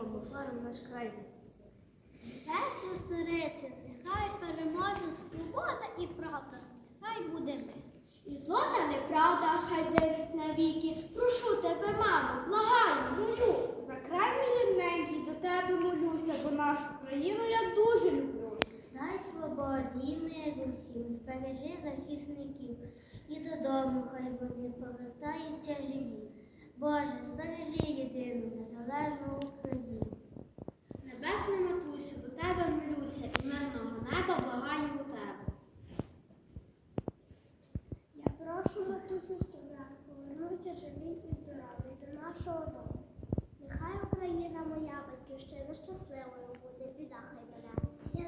переможемо, творимо наш край захистив. Небесна цариця, нехай переможе свобода і правда, хай буде ми. І злота неправда, хай зелить навіки. Прошу тебе, мамо, благаю, молю. За край мій до тебе молюся, бо нашу країну я дуже люблю. Дай свободі і миру всім, збережи захисників і додому, хай вони повертаються живі. Боже, збережи єдину незалежну Україну. Небесна матусю, до тебе молюся, і мирного неба благаю у тебе. Я прошу матусю, щоб я повернувся живий і здоровий до нашого дому. Нехай Україна моя батьківщина щасливою буде, біда хай мене.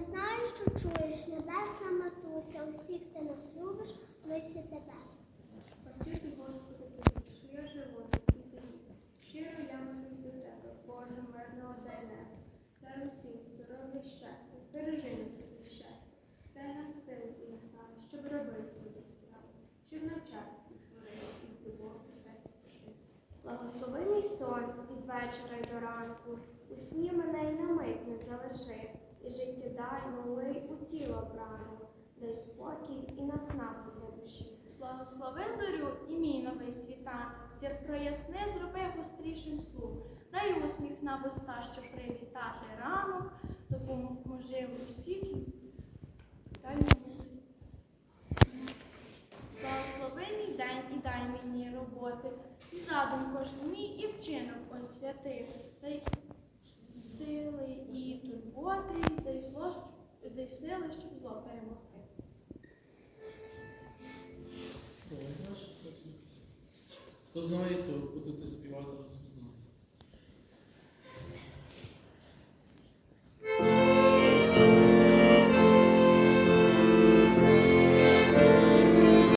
Я знаю, що чуєш, небесна матуся, усіх ти нас любиш, ми всі тебе. Спасибі, Господи, тобі, що я живу на цій землі. Щиро я молюсь до тебе, Боже, мирного дай небо. Дай усім здоров'я, щастя, збережи нас від щастя. Дай нам сили і наснаги, щоб робити твої справи, щоб навчатися творити і з любов'ю серці пошити. Благослови мій сон від вечора й до ранку. У сні мене й на мить не залиши, і життєдай молий у тіло прану, дай спокій і наснагу для душі. Благослови зорю і мій новий світанок, зір проясни, зроби гострішим слух. Дай усміх на вуста, щоб привітати ранок, допоможи усіх. Дай мені. Благослови мій день і дай мені роботи, і задум кожен мій, і вчинок освяти. Дай сили і турботи, дай зло, дай сили, щоб зло перемогти. Хто знає, то будете співати.